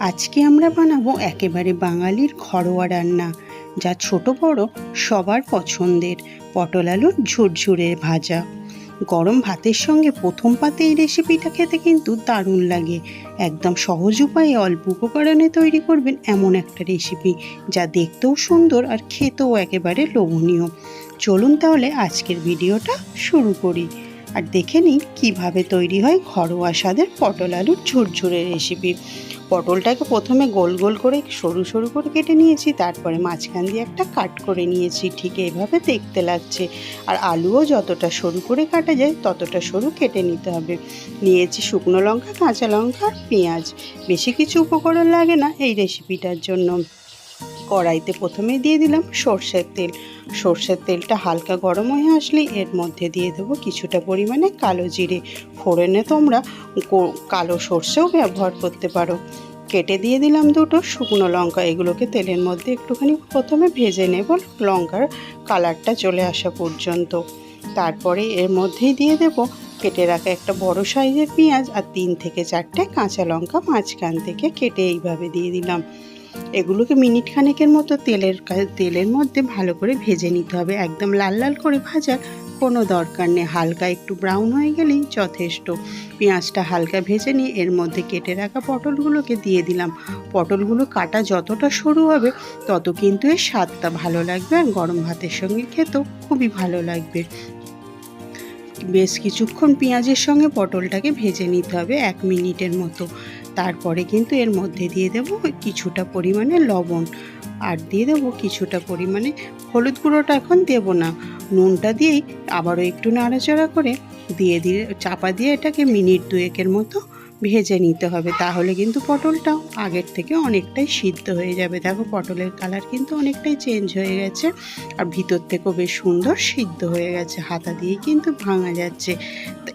আজকে আমরা বানাবো একেবারে বাঙালির ঘরোয়া রান্না, যা ছোট বড় সবার পছন্দের পটল আলুর ঝুরঝুরে ভাজা। গরম ভাতের সঙ্গে প্রথম পাতে এই রেসিপিটা খেতে কিন্তু দারুণ লাগে। একদম সহজ উপায়ে অল্প উপকরণে তৈরি করবেন এমন একটা রেসিপি যা দেখতেও সুন্দর আর খেতেও একেবারে লোভনীয়। চলুন তাহলে আজকের ভিডিওটা শুরু করি। আর দেখে নিই কীভাবে তৈরি হয় ঘরোয়া স্বাদের পটল আলুর ঝুরঝুরে রেসিপি পটলটাকে প্রথমে গোল গোল করে সরু সরু করে কেটে নিয়েছি, তারপরে মাঝখান দিয়ে একটা কাট করে নিয়েছি, ঠিক এইভাবে দেখতে লাগছে। আর আলুও যতটা সরু করে কাটা যায়, ততটা সরু কেটে নিতে হবে। নিয়েছি শুকনো লঙ্কা, কাঁচা লঙ্কা আর পেঁয়াজ। বেশি কিছু উপকরণ লাগে না এই রেসিপিটার জন্য। কড়াইতে প্রথমে দিয়ে দিলাম সর্ষের তেল। সর্ষের তেলটা হালকা গরম হয়ে আসলে এর মধ্যে দিয়ে দেবো কিছুটা পরিমাণে কালো জিরে। ফোড়নে তোমরা কালো সর্ষেও ব্যবহার করতে পারো। কেটে দিয়ে দিলাম দুটো শুকনো লঙ্কা। এগুলোকে তেলের মধ্যে একটুখানি প্রথমে ভেজে নেব। লঙ্কার কালারটা চলে আসা পর্যন্ত। তারপরে এর মধ্যেই দিয়ে দেব কেটে রাখা একটা বড় সাইজের পেঁয়াজ আর তিন থেকে চারটে কাঁচা লঙ্কা। মাঝখান থেকে কেটে এইভাবে দিয়ে দিলাম। এগুলোকে মিনিট খানেকের মতো তেলের তেলের মধ্যে ভালো করে ভেজে নিতে হবে। একদম লাল লাল করে ভাজার কোনো দরকার নেই। হালকা একটু ব্রাউন হয়ে গেলেই যথেষ্ট। পেঁয়াজটা হালকা ভেজে নিয়ে এর মধ্যে কেটে রাখা পটলগুলোকে দিয়ে দিলাম। পটলগুলো কাটা যতটা সরু হবে, তত কিন্তু এর স্বাদটা ভালো লাগবে আর গরম ভাতের সঙ্গে খেতেও খুবই ভালো লাগবে। বেশ কিছুক্ষণ পেঁয়াজের সঙ্গে পটলটাকে ভেজে নিতে হবে এক মিনিটের মতো। তারপরে কিন্তু এর মধ্যে দিয়ে দেব কিছুটা পরিমাণে লবণ। আর দিয়ে দেব কিছুটা পরিমাণে হলুদ গুঁড়োটা এখন দেব না। নুনটা দিয়েই আবারও একটু নাড়াচাড়া করে দিয়ে দিয়ে চাপা দিয়ে এটাকে মিনিট দুয়েকের মতো ভেজে নিতে হবে। তাহলে কিন্তু পটলটাও আগের থেকে অনেকটাই সিদ্ধ হয়ে যাবে। দেখো পটলের কালার কিন্তু অনেকটাই চেঞ্জ হয়ে গেছে আর ভিতর থেকেও বেশ সুন্দর সিদ্ধ হয়ে গেছে। হাতা দিয়েই কিন্তু ভাঙা যাচ্ছে।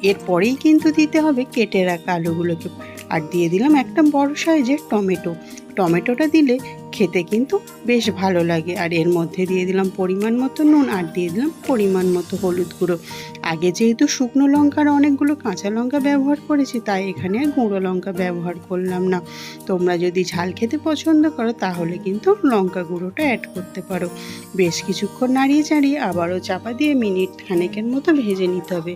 এরপরেই কিন্তু দিতে হবে কেটে রাখা আলুগুলোকে। আর দিয়ে দিলাম একটা বড় সাইজের টমেটো। টমেটোটা দিলে খেতে কিন্তু বেশ ভালো লাগে। আর এর মধ্যে দিয়ে দিলাম পরিমাণ মতো নুন আর দিয়ে দিলাম পরিমাণ মতো হলুদ গুঁড়ো। আগে যেহেতু শুকনো লঙ্কার অনেকগুলো কাঁচা লঙ্কা ব্যবহার করেছি, তাই এখানে আর গুঁড়ো লঙ্কা ব্যবহার করলাম না। তোমরা যদি ঝাল খেতে পছন্দ করো, তাহলে কিন্তু লঙ্কা গুঁড়োটা অ্যাড করতে পারো। বেশ কিছুক্ষণ নাড়িয়ে চাড়িয়ে আবারও চাপা দিয়ে মিনিট খানেকের মতো ভেজে নিতে হবে।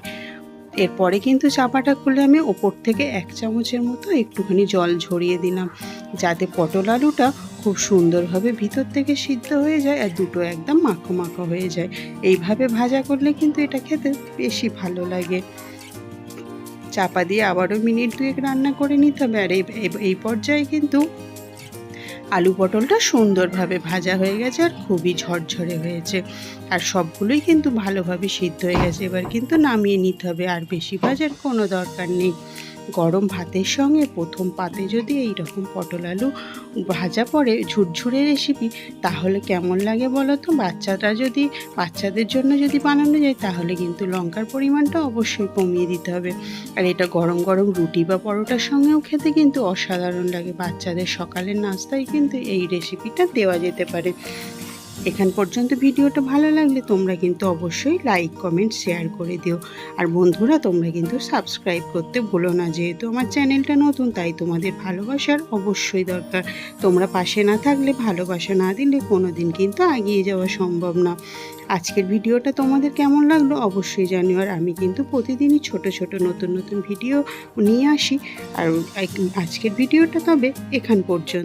এরপরে কিন্তু চাপাটা খুলে আমি ওপর থেকে এক চামচের মতো একটুখানি জল ঝরিয়ে দিলাম, যাতে পটল আলুটা খুব সুন্দরভাবে ভিতর থেকে সিদ্ধ হয়ে যায় আর দুটো একদম মাখো মাখো হয়ে যায়। এইভাবে ভাজা করলে কিন্তু এটা খেতে বেশি ভালো লাগে। চাপা দিয়ে আবারও মিনিট দুয়েক রান্না করে নিতে হবে আর এই পর্যায়ে কিন্তু আলু পটলটা সুন্দরভাবে ভাজা হয়ে গেছে আর খুবই ঝরঝরে হয়েছে। আর সবগুলোই কিন্তু ভালোভাবে সিদ্ধ হয়ে গেছে। এবার কিন্তু নামিয়ে নিতে হবে। আর বেশি ভাজার কোনো দরকার নেই। গরম ভাতের সঙ্গে প্রথম পাতে যদি এই রকম পটল আলু ভাজা পড়ে ঝুরঝুরে রেসিপি তাহলে কেমন লাগে বলো তো? বাচ্চাটা যদি, বাচ্চাদের জন্য যদি বানানো যায়, তাহলে কিন্তু লঙ্কার পরিমাণটা অবশ্যই কমিয়ে দিতে হবে। আর এটা গরম গরম রুটি বা পরোটার সঙ্গেও খেতে কিন্তু অসাধারণ লাগে। বাচ্চাদের সকালের নাস্তায় কিন্তু এই রেসিপিটা দেওয়া যেতে পারে। এখান পর্যন্ত ভিডিওটা ভালো লাগলে তোমরা কিন্তু অবশ্যই লাইক কমেন্ট শেয়ার করে দিও। আর বন্ধুরা, তোমরা কিন্তু সাবস্ক্রাইব করতে ভুলো না, যেহেতু আমার চ্যানেলটা নতুন, তাই তোমাদের ভালোবাসার অবশ্যই দরকার। তোমরা পাশে না থাকলে, ভালোবাসা না দিলে কোনো দিন কিন্তু এগিয়ে যাওয়া সম্ভব না। আজকের ভিডিওটা তোমাদের কেমন লাগল অবশ্যই জানিও, আর আমি কিন্তু প্রতিদিনই ছোট ছোট, নতুন নতুন ভিডিও নিয়ে আসি। আর আজকের ভিডিওটা তবে এখান পর্যন্ত।